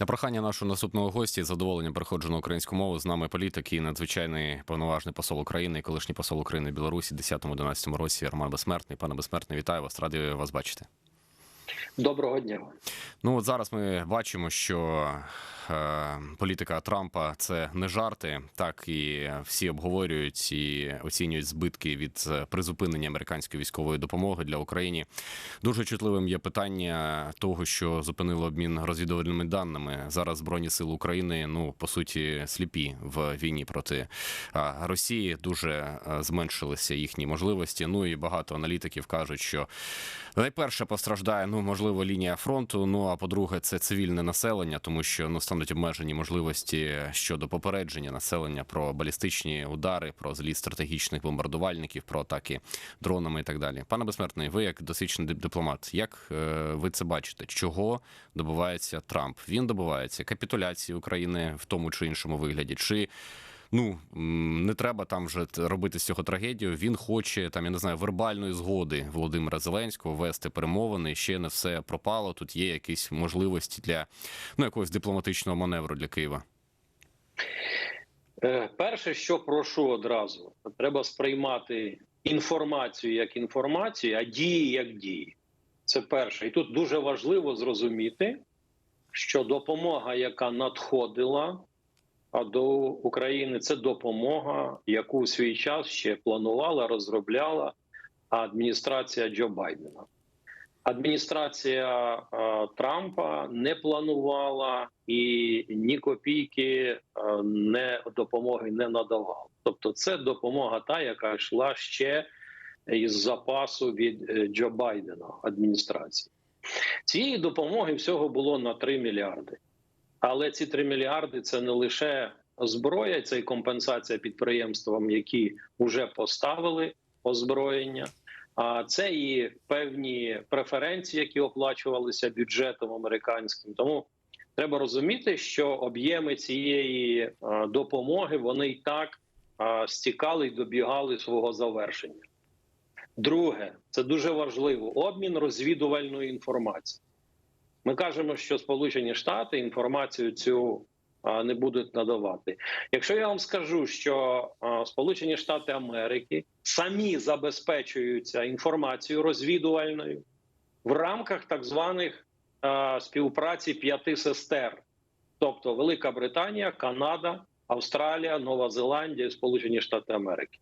На прохання нашого наступного гості з задоволенням переходжу на українську мову. З нами політик і надзвичайний повноважний посол України, колишній посол України в Білорусі, 10-11 році Роман Безсмертний. Пане Безсмертний, вітаю вас. Радий вас бачити. Доброго дня. Ну от зараз ми бачимо, що е, політика Трампа це не жарти. Так і всі обговорюють і оцінюють збитки від е, призупинення американської військової допомоги для України. Дуже чутливим є питання того, що зупинило обмін розвідувальними даними. Зараз збройні сили України ну по суті сліпі в війні проти е, Росії. Дуже е, зменшилися їхні можливості. Ну і багато аналітиків кажуть, що найперше постраждає ну можливо лінія фронту. Ну а по-друге, це цивільне населення, тому що ну стануть обмежені можливості щодо попередження населення про балістичні удари, про зліт стратегічних бомбардувальників, про атаки дронами і так далі. Пане безсмертний, ви як досвідчений дипломат, як е, ви це бачите? Чого добивається Трамп? Він добивається капітуляції України в тому чи іншому вигляді, чи Ну не треба там вже робити з цього трагедію. Він хоче там, я не знаю, вербальної згоди Володимира Зеленського вести перемовини. Ще не все пропало. Тут є якісь можливості для ну якогось дипломатичного маневру для Києва. Е, Перше, що прошу одразу, треба сприймати інформацію як інформацію, а дії як дії. Це перше. І тут дуже важливо зрозуміти, що допомога, яка надходила до України, це допомога, яку у свій час ще планувала, розробляла адміністрація Джо Байдена. Адміністрація е, Трампа не планувала і ні копійки е, не допомоги не надавала. Тобто, це допомога, та яка йшла ще із запасу від е, Джо Байдена адміністрації. Цієї допомоги всього було на 3 мільярди. Але ці 3 мільярди це не лише зброя, це і компенсація підприємствам, які вже поставили озброєння. А це і певні преференції, які оплачувалися бюджетом американським. Тому треба розуміти, що об'єми цієї допомоги вони і так стікали і добігали свого завершення. Друге, це дуже важливо обмін розвідувальною інформацією. Ми кажемо, що Сполучені Штати інформацію цю не будуть надавати. Якщо я вам скажу, що Сполучені Штати Америки самі забезпечуються інформацією розвідувальною в рамках так званих співпраці п'яти сестер, тобто Велика Британія, Канада, Австралія, Нова Зеландія, Сполучені Штати Америки.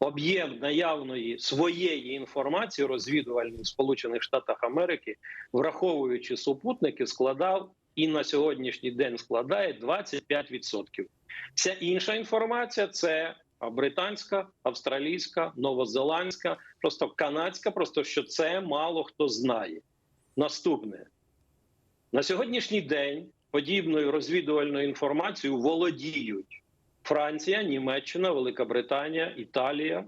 Об'єм наявної своєї інформації розвідувальної в Сполучених Штатах Америки, враховуючи супутники, складав і на сьогоднішній день складає 25%. Вся інша інформація це британська, австралійська, новозеландська, просто канадська, просто що це мало хто знає. Наступне на сьогоднішній день подібною розвідувальною інформацією володіють Франція, Німеччина, Велика Британія, Італія,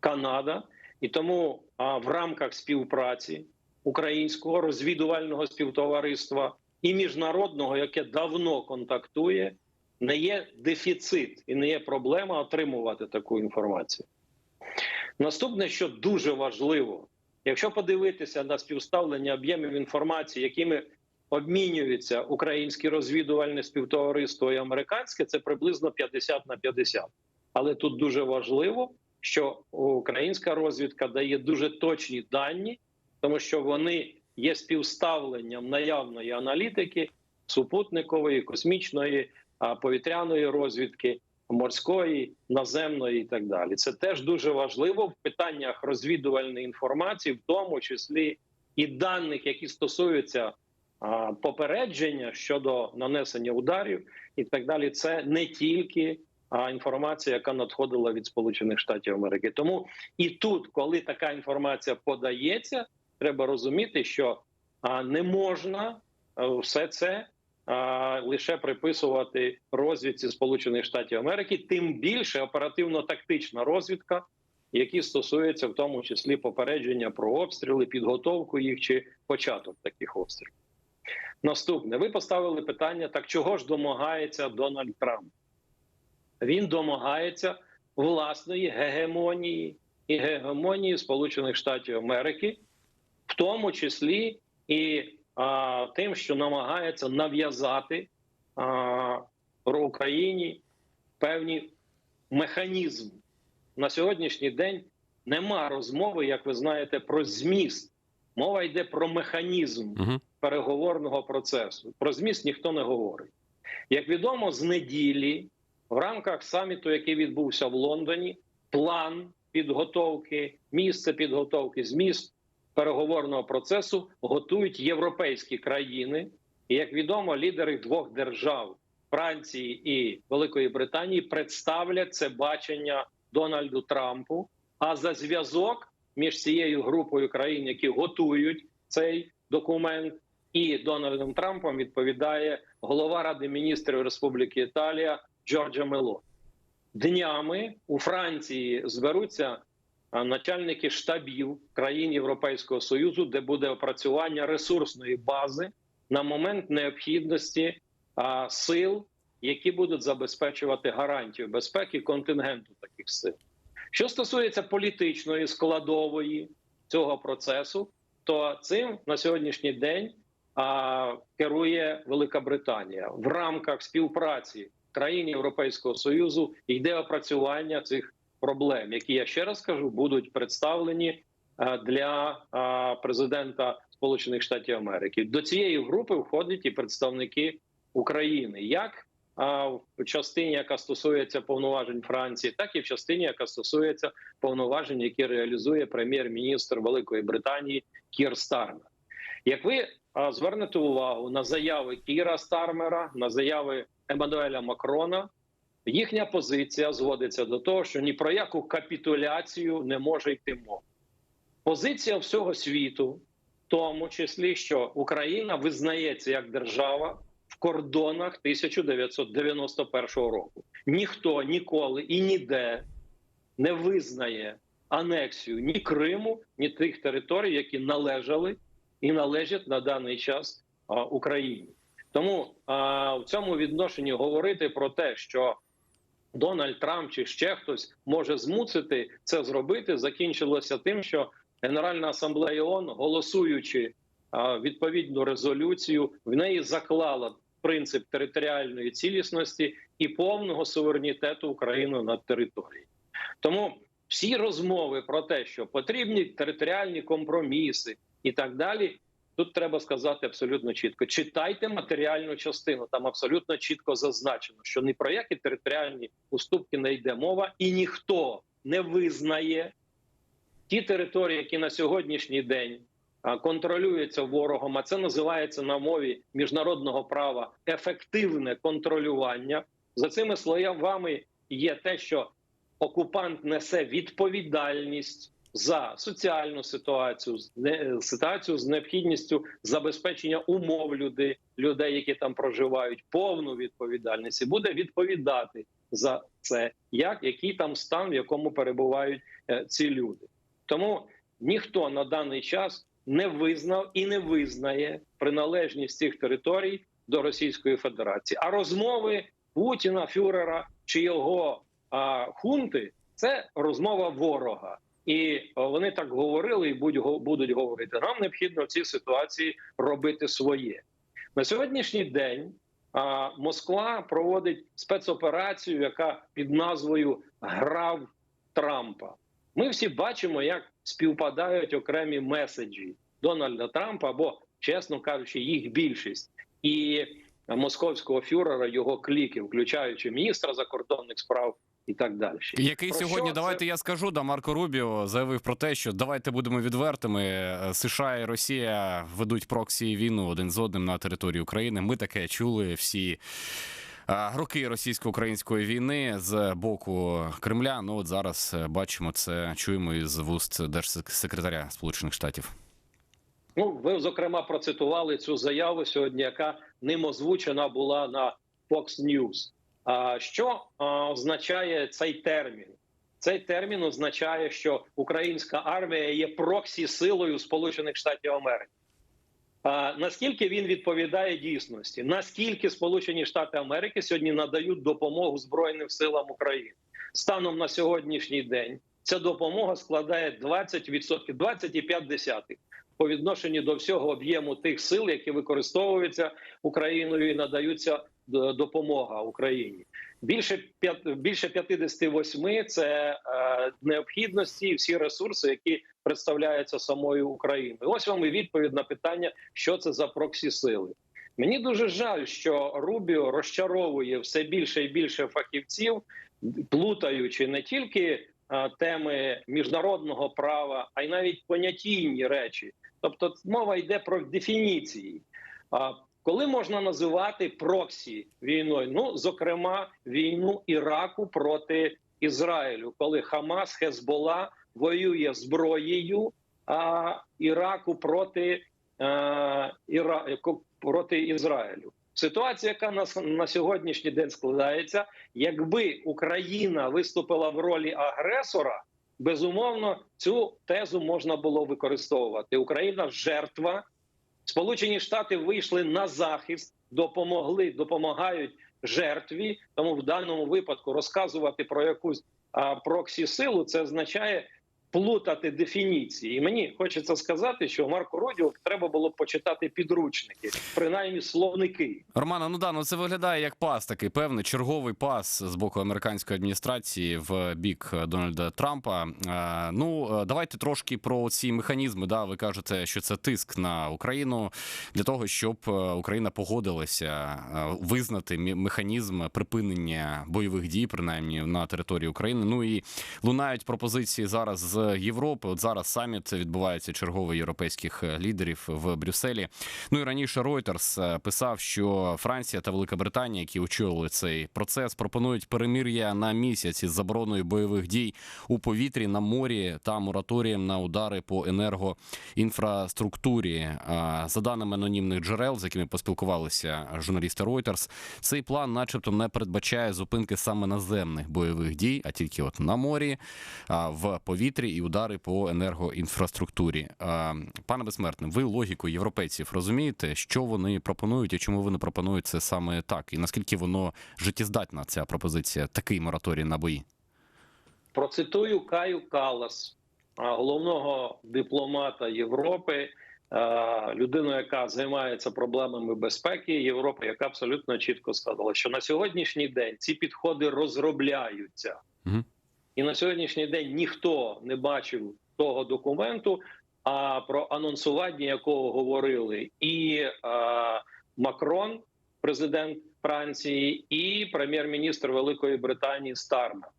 Канада. І тому а, в рамках співпраці українського розвідувального співтовариства і міжнародного, яке давно контактує, не є дефіцит і не є проблема отримувати таку інформацію. Наступне, що дуже важливо, якщо подивитися на співставлення об'ємів інформації, якими обмінюються українське розвідувальне співтовариство і американське, це приблизно 50 на 50. Але тут дуже важливо, що українська розвідка дає дуже точні дані, тому що вони є співставленням наявної аналітики, супутникової, космічної, повітряної розвідки, морської, наземної і так далі. Це теж дуже важливо в питаннях розвідувальної інформації, в тому числі і даних, які стосуються попередження щодо нанесення ударів і так далі. Це не тільки інформація, яка надходила від Сполучених Штатів Америки. Тому і тут, коли така інформація подається, треба розуміти, що не можна все це лише приписувати розвідці Сполучених Штатів Америки, тим більше оперативно-тактична розвідка. Які стосуються в тому числі попередження про обстріли, підготовку їх чи початок таких обстрілів. Наступне, ви поставили питання: так чого ж домагається Дональд Трамп? Він домагається власної гегемонії і гегемонії Сполучених Штатів Америки, в тому числі і а, тим, що намагається нав'язати Україні певні механізми. На сьогоднішній день нема розмови, як ви знаєте, про зміст. Мова йде про механізм Угу. Переговорного процесу. Про зміст ніхто не говорить. Як відомо, з неділі в рамках саміту, який відбувся в Лондоні, план підготовки, місце підготовки, зміст переговорного процесу готують європейські країни. І як відомо, лідери двох держав Франції і Великої Британії представлять це бачення Дональду Трампу. А за зв'язок між цією групою країн, які готують цей документ, і Дональдом Трампом відповідає голова Ради міністрів Республіки Італія Джорджа Мело. Днями у Франції зберуться начальники штабів країн Європейського союзу, де буде опрацювання ресурсної бази на момент необхідності сил, які будуть забезпечувати гарантію безпеки контингенту таких сил. Що стосується політичної складової цього процесу, то цим на сьогоднішній день керує Велика Британія в рамках співпраці країн Європейського союзу йде опрацювання цих проблем, які я ще раз кажу, будуть представлені для президента Сполучених Штатів Америки. До цієї групи входять і представники України, як а, в частині, яка стосується повноважень Франції, так і в частині, яка стосується повноважень, які реалізує прем'єр-міністр Великої Британії Кір Стармер. Як ви звернете увагу на заяви Кіра Стармера, на заяви Еммануеля Макрона, їхня позиція зводиться до того, що ні про яку капітуляцію не може йти мова. Позиція всього світу, в тому числі, що Україна визнається як держава в кордонах 1991 року. Ніхто ніколи і ніде не визнає анексію ні Криму, ні тих територій, які належали і належать на даний час Україні. Тому а, в цьому відношенні говорити про те, що Дональд Трамп чи ще хтось може змусити це зробити, закінчилося тим, що Генеральна асамблея ООН, голосуючи а, відповідну резолюцію, в неї заклала принцип територіальної цілісності і повного суверенітету України над територією. Тому всі розмови про те, що потрібні територіальні компроміси і так далі. Тут треба сказати абсолютно чітко: читайте матеріальну частину. Там абсолютно чітко зазначено, що ні про які територіальні уступки не йде мова, і ніхто не визнає ті території, які на сьогоднішній день контролюються ворогом. А це називається на мові міжнародного права ефективне контролювання. За цими словами є те, що окупант несе відповідальність за соціальну ситуацію, ситуацію з необхідністю забезпечення умов людей, людей, які там проживають, повну відповідальність і буде відповідати за це, як який там стан, в якому перебувають е, ці люди. Тому ніхто на даний час не визнав і не визнає приналежність цих територій до Російської Федерації. А розмови Путіна, Фюрера чи його а, хунти це розмова ворога. І вони так говорили і будуть говорити. Нам необхідно в цій ситуації робити своє на сьогоднішній день. Москва проводить спецоперацію, яка під назвою Грав Трампа. Ми всі бачимо, як співпадають окремі меседжі Дональда Трампа, або, чесно кажучи, їх більшість і московського фюрера, його кліки, включаючи міністра закордонних справ і так далі. Який Про сьогодні, що давайте це? я скажу, да Марко Рубіо заявив про те, що давайте будемо відвертими. е, США і Росія ведуть проксі війну один з одним на території України. Ми таке чули всі. е, Роки російсько-української війни з боку Кремля. Ну от зараз е, бачимо це, чуємо із вуст держсекретаря Сполучених Штатів. Ну, ви зокрема процитували цю заяву сьогодні, яка ним озвучена була на Fox News. Що означає цей термін? Цей термін означає, що українська армія є проксі силою Сполучених Штатів Америки. Наскільки він відповідає дійсності? Наскільки Сполучені Штати Америки сьогодні надають допомогу Збройним силам України станом на сьогоднішній день? Ця допомога складає 20%, 20,5 по відношенню до всього об'єму тих сил, які використовуються Україною і надаються допомога Україні. Більше більше 58 – це е, необхідності всі ресурси, які представляються самою Україною. Ось вам і відповідь на питання, що це за проксі сили. Мені дуже жаль, що Рубіо розчаровує все більше і більше фахівців, плутаючи не тільки е, теми міжнародного права, а й навіть понятійні речі. Тобто, мова йде про дефініції. Коли можна називати проксі війною? Ну, зокрема, війну Іраку проти Ізраїлю, коли Хамас, Хезбола воює зброєю а, Іраку проти, а, Іра... проти Ізраїлю. Ситуація, яка на, на сьогоднішній день складається, якби Україна виступила в ролі агресора, безумовно цю тезу можна було використовувати. Україна жертва. Сполучені Штати вийшли на захист, допомогли, допомагають жертві. Тому в даному випадку розказувати про якусь а, проксі силу це означає плутати дефініції. І мені хочеться сказати, що Марко Родіо треба було почитати підручники, принаймні словники. Романа, ну да, ну це виглядає як пас такий певний черговий пас з боку американської адміністрації в бік Дональда Трампа. Е, ну е, давайте трошки про ці механізми. Да, ви кажете, що це тиск на Україну для того, щоб е, Україна погодилася визнати механізм припинення бойових дій, принаймні на території України. Ну і лунають пропозиції зараз з Європи. От зараз саміт відбувається черговий європейських е, лідерів в Брюсселі. Ну і раніше Reuters е, писав, що Франція та Велика Британія, які очолили цей процес, пропонують перемир'я на місяць із забороною бойових дій у повітрі на морі та мораторієм на удари по енергоінфраструктурі. За даними анонімних джерел, з якими поспілкувалися журналісти Reuters, цей план, начебто, не передбачає зупинки саме наземних бойових дій, а тільки от на морі, в повітрі і удари по енергоінфраструктурі. Пане безсмертне, ви логіку європейців розумієте, що вони пропонують і чому вони пропонують це саме так, і наскільки воно життєздатна ця пропозиція, такий мораторій на бої? Процитую Каю Калас, головного дипломата Європи, людину, яка займається проблемами безпеки Європи, яка абсолютно чітко сказала, що на сьогоднішній день ці підходи розробляються, Мгм. І на сьогоднішній день ніхто не бачив того документу, а про анонсування якого говорили і а, Макрон, президент Франції, і прем'єр-міністр Великої Британії Стармер.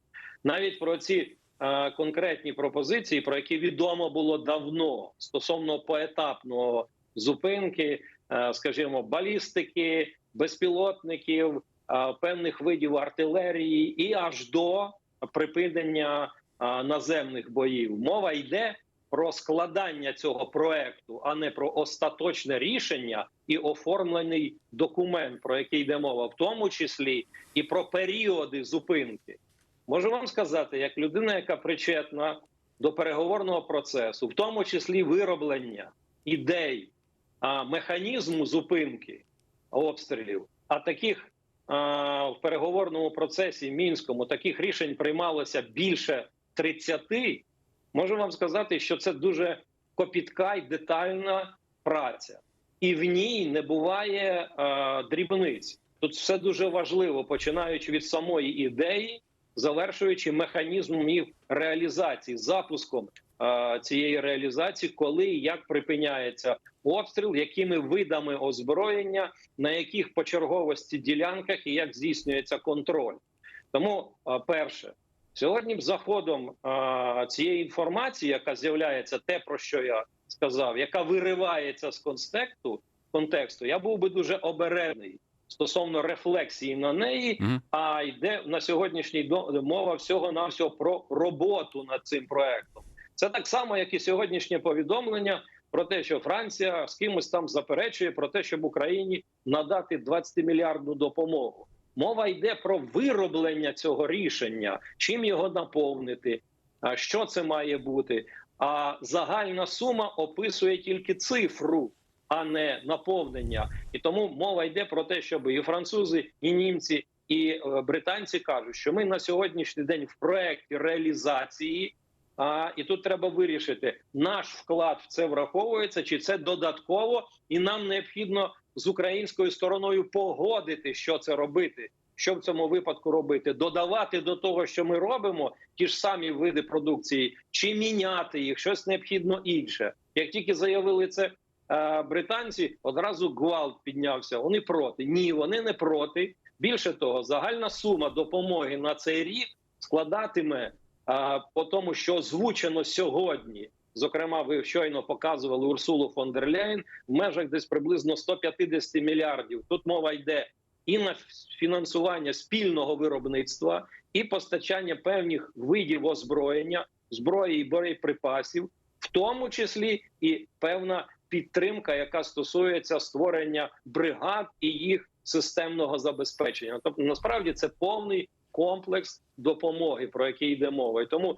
Навіть про ці е, конкретні пропозиції, про які відомо було давно стосовно поетапного зупинки, е, скажімо, балістики, безпілотників, е, певних видів артилерії, і аж до припинення наземних боїв. Мова йде про складання цього проекту, а не про остаточне рішення і оформлений документ, про який йде мова, в тому числі і про періоди зупинки. Можу вам сказати, як людина, яка причетна до переговорного процесу, в тому числі вироблення ідей, механізму зупинки обстрілів, а таких в переговорному процесі мінському таких рішень приймалося більше 30, Можу вам сказати, що це дуже копітка і детальна праця, і в ній не буває дрібниць. Тут все дуже важливо, починаючи від самої ідеї, завершуючи механізмом їх реалізації, запуском цієї реалізації, коли і як припиняється обстріл, якими видами озброєння, на яких почерговості ділянках і як здійснюється контроль. Тому, е, перше, Сьогодні заходом цієї інформації, яка з'являється, те про що я сказав, яка виривається з контексту, контексту, я був би дуже обережний стосовно рефлексії на неї. Мгм. А йде на сьогоднішній мова всього навсього про роботу над цим проектом. Це так само, як і сьогоднішнє повідомлення про те, що Франція з кимось там заперечує про те, щоб Україні надати 20 мільярдну допомогу. Мова йде про вироблення цього рішення, чим його наповнити, що це має бути. А загальна сума описує тільки цифру, а не наповнення. І тому мова йде про те, щоб і французи, і німці, і е, британці кажуть, що ми на сьогоднішній день в проєкті реалізації А, і тут треба вирішити, наш вклад в це враховується, чи це додатково, і нам необхідно з українською стороною погодити, що це робити. Що в цьому випадку робити? Додавати до того, що ми робимо, ті ж самі види продукції, чи міняти їх, щось необхідно інше. Як тільки заявили це е, британці, одразу гвалт піднявся. Вони проти. Ні, вони не проти. Більше того, загальна сума допомоги на цей рік складатиме по тому, що озвучено сьогодні. Зокрема, ви щойно показували Урсулу фон дер Ляєн в межах десь приблизно 150 мільярдів. Тут мова йде і на фінансування спільного виробництва, і постачання певних видів озброєння, зброї і боєприпасів, в тому числі і певна підтримка, яка стосується створення бригад і їх системного забезпечення. Тобто, насправді це повний комплекс допомоги, про який йде мова, і тому.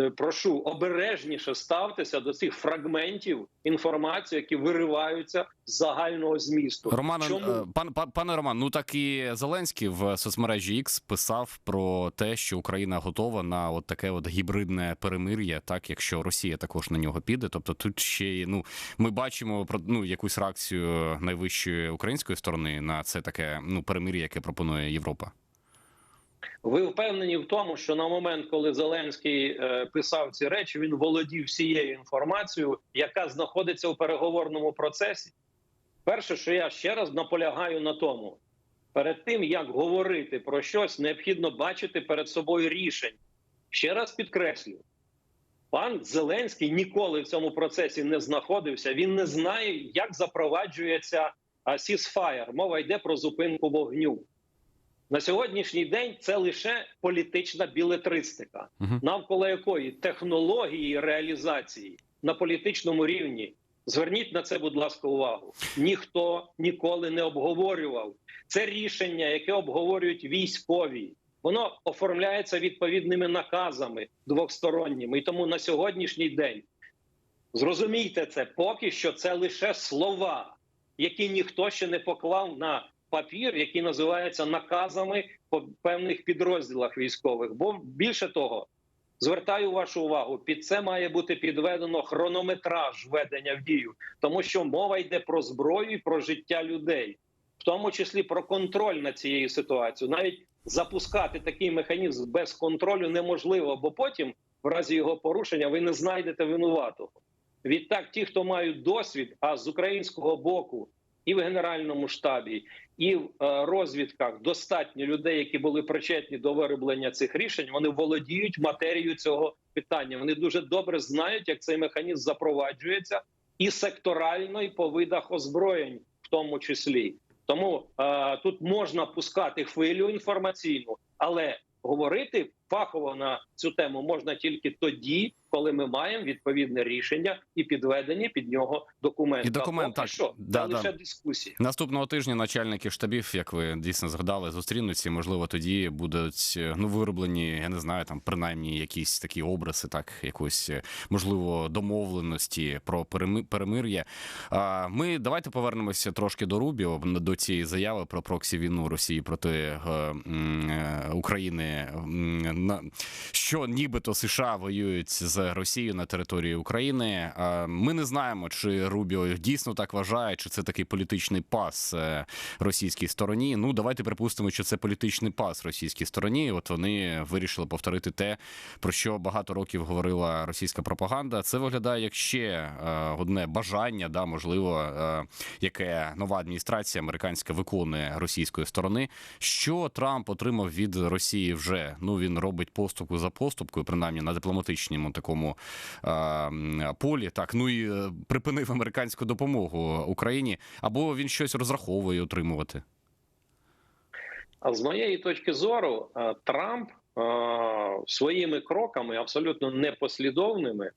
е, Прошу обережніше ставтеся до цих фрагментів інформації, які вириваються з загального змісту. Романе, Чому? е, пан, пан, пане Роман, ну так і Зеленський в соцмережі X писав про те, що Україна готова на от таке от гібридне перемир'я, так якщо Росія також на нього піде. Тобто тут ще й, ну ми бачимо про ну якусь реакцію найвищої української сторони на це таке ну перемир'я, яке пропонує Європа. Ви впевнені в тому, що на момент, коли Зеленський е, писав ці речі, він володів всією інформацією, яка знаходиться у переговорному процесі. Перше, що я ще раз наполягаю на тому, перед тим як говорити про щось, необхідно бачити перед собою рішення. Ще раз підкреслю, пан Зеленський ніколи в цьому процесі не знаходився. Він не знає, як запроваджується сісфаєр. Мова йде про зупинку вогню. На сьогоднішній день це лише політична білетристика, навколо якої технології реалізації на політичному рівні. Зверніть на це, будь ласка, увагу. Ніхто ніколи не обговорював це рішення, яке обговорюють військові. Воно оформляється відповідними наказами двосторонніми. І тому на сьогоднішній день зрозумійте це, поки що це лише слова, які ніхто ще не поклав на папір, який називається наказами по певних підрозділах військових. Бо більше того, звертаю вашу увагу, під це має бути підведено хронометраж введення в дію, тому що мова йде про зброю і про життя людей, в тому числі про контроль над цією ситуацією. Навіть запускати такий механізм без контролю неможливо, бо потім, в разі його порушення, ви не знайдете винуватого. Відтак, ті, хто мають досвід, а з українського боку і в генеральному штабі, і в е, розвідках достатньо людей, які були причетні до вироблення цих рішень. Вони володіють матерією цього питання. Вони дуже добре знають, як цей механізм запроваджується, і секторально, і по видах озброєнь, в тому числі. Тому е, тут можна пускати хвилю інформаційну, але говорити фахово на цю тему можна тільки тоді, коли ми маємо відповідне рішення і підведені під нього документи. І документ, так. що Да, це да. лише дискусія. Наступного тижня начальники штабів, як ви дійсно згадали, зустрінуться. Можливо, тоді будуть ну вироблені, я не знаю, там принаймні якісь такі образи, так якось е, можливо домовленості про переми- перемир'я. А ми давайте повернемося трошки до Рубіо до цієї заяви про проксі війну Росії проти е, е, України. На що нібито США воюють з Росією на території України. Ми не знаємо, чи Рубіо дійсно так вважає, чи це такий політичний пас е, російській стороні. Ну давайте припустимо, що це політичний пас російській стороні. От вони вирішили повторити те, про що багато років говорила російська пропаганда. Це виглядає як ще е, одне бажання, да можливо, е, яке нова адміністрація американська виконує російської сторони. Що Трамп отримав від Росії вже ну він робить поступку за поступкою, принаймні на дипломатичному такому е, полі. Так ну і е, припинив американську допомогу Україні, або він щось розраховує отримувати. А з моєї точки зору, е, Трамп е, своїми кроками абсолютно непослідовними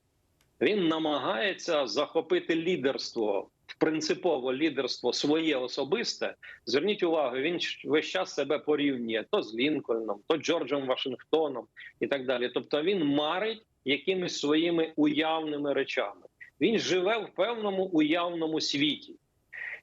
він намагається захопити лідерство, принципово лідерство своє особисте. Зверніть увагу, він весь час себе порівнює то з Лінкольном, то Джорджем Вашингтоном і так далі. Тобто він марить якимись своїми уявними речами. Він живе в певному уявному світі.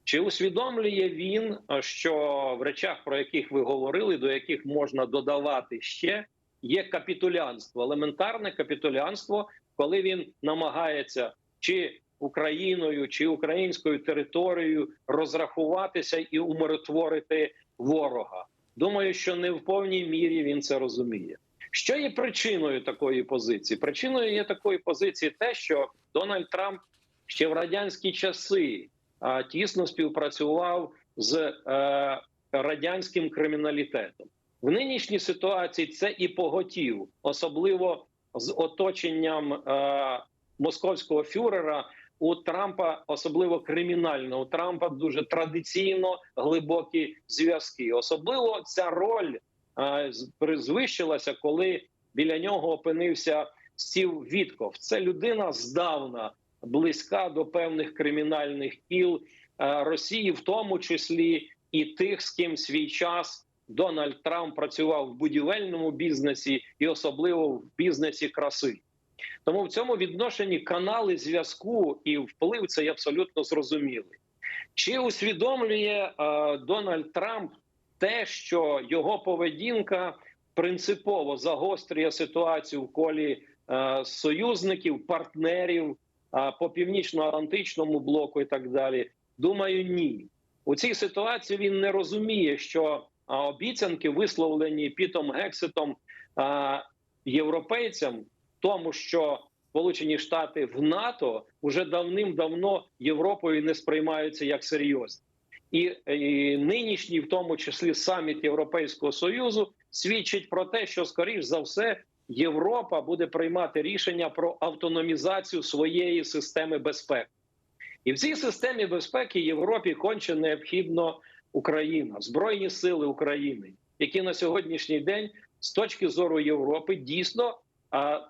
Чи усвідомлює він, е, що в речах, про яких ви говорили, до яких можна додавати ще, є капітулянство, елементарне капітулянство коли він намагається чи Україною, чи українською територією розрахуватися і умиротворити ворога. Думаю, що не в повній мірі він це розуміє. Що є причиною такої позиції? Причиною є такої позиції те, що Дональд Трамп ще в радянські часи а, тісно співпрацював з е, радянським криміналітетом. В нинішній ситуації це і поготів, особливо з оточенням е, московського фюрера. У Трампа особливо кримінально. У Трампа дуже традиційно глибокі зв'язки. Особливо ця роль призвищилася, коли біля нього опинився Стів Вітков. Це людина здавна близька до певних кримінальних кіл Росії, в тому числі і тих, з ким свій час Дональд Трамп працював в будівельному бізнесі і особливо в бізнесі краси. Тому в цьому відношенні канали зв'язку і вплив це абсолютно зрозумілий. Чи усвідомлює е, Дональд Трамп те, що його поведінка принципово загострює ситуацію в колі е, союзників, партнерів е, по північно-атлантичному блоку і так далі? Думаю, ні. У цій ситуації він не розуміє, що обіцянки, висловлені Пітом Гексетом а, європейцям, тому що Сполучені Штати в НАТО вже давним-давно Європою не сприймаються як серйозні. І, і нинішній, в тому числі, саміт Європейського союзу свідчить про те, що скоріш за все Європа буде приймати рішення про автономізацію своєї системи безпеки. І в цій системі безпеки Європі конче необхідно Україна, Збройні сили України, які на сьогоднішній день з точки зору Європи дійсно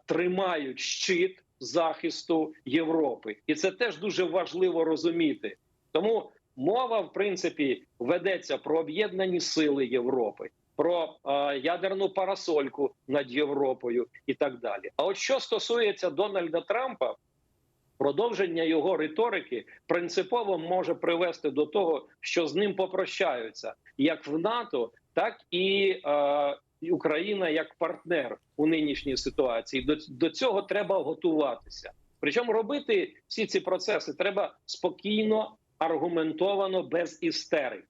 тримають щит захисту Європи, і це теж дуже важливо розуміти. Тому мова, в принципі, ведеться про об'єднані сили Європи, про ядерну парасольку над Європою і так далі. А от що стосується Дональда Трампа, продовження його риторики принципово може привести до того, що з ним попрощаються як в НАТО, так і е, Україна як партнер у нинішній ситуації. До, до цього треба готуватися. Причому робити всі ці процеси треба спокійно, аргументовано, без істерик.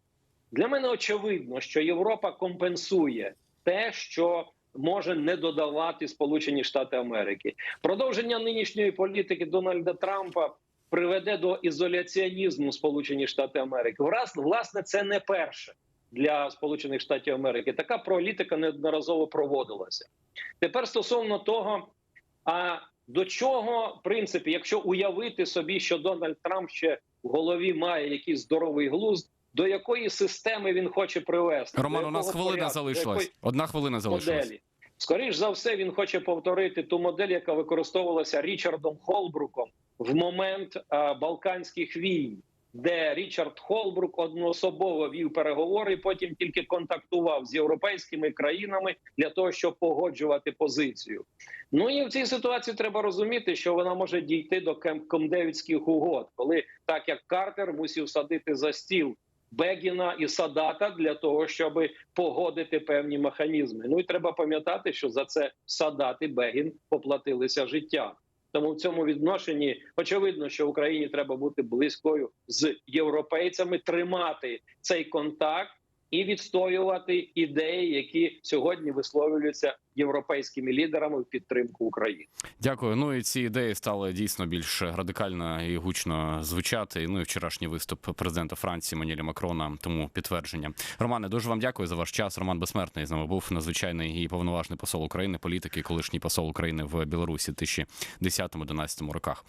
Для мене очевидно, що Європа компенсує те, що може не додавати Сполучені Штати Америки. Продовження нинішньої політики Дональда Трампа приведе до ізоляціонізму Сполучені Штати Америки. Враз, власне, це не перше для Сполучених Штатів Америки. Така політика неодноразово проводилася. Тепер стосовно того, а до чого, в принципі, якщо уявити собі, що Дональд Трамп ще в голові має якийсь здоровий глузд, до якої системи він хоче привести? Роман, у нас хвилина порядку? Залишилась. якої Одна хвилина залишилась. моделі. Скоріш за все, він хоче повторити ту модель, яка використовувалася Річардом Холбруком в момент а, Балканських війн, де Річард Холбрук одноособово вів переговори, потім тільки контактував з європейськими країнами для того, щоб погоджувати позицію. Ну і в цій ситуації треба розуміти, що вона може дійти до Кем- Камдевідських угод, коли так як Картер мусив садити за стіл Бегіна і Садата для того, щоб погодити певні механізми. Ну і треба пам'ятати, що за це Садат і Бегін поплатилися життям. Тому в цьому відношенні очевидно, що Україні треба бути близькою з європейцями, тримати цей контакт і відстоювати ідеї, які сьогодні висловлюються європейськими лідерами в підтримку України. Дякую. Ну і ці ідеї стали дійсно більш радикально і гучно звучати. Ну і вчорашній виступ президента Франції Манілі Макрона. Тому підтвердження. Романе, дуже вам дякую за ваш час. Роман Безсмертний з нами був надзвичайний і повноважний посол України, політики, колишній посол України в Білорусі в 2010-2011 роках.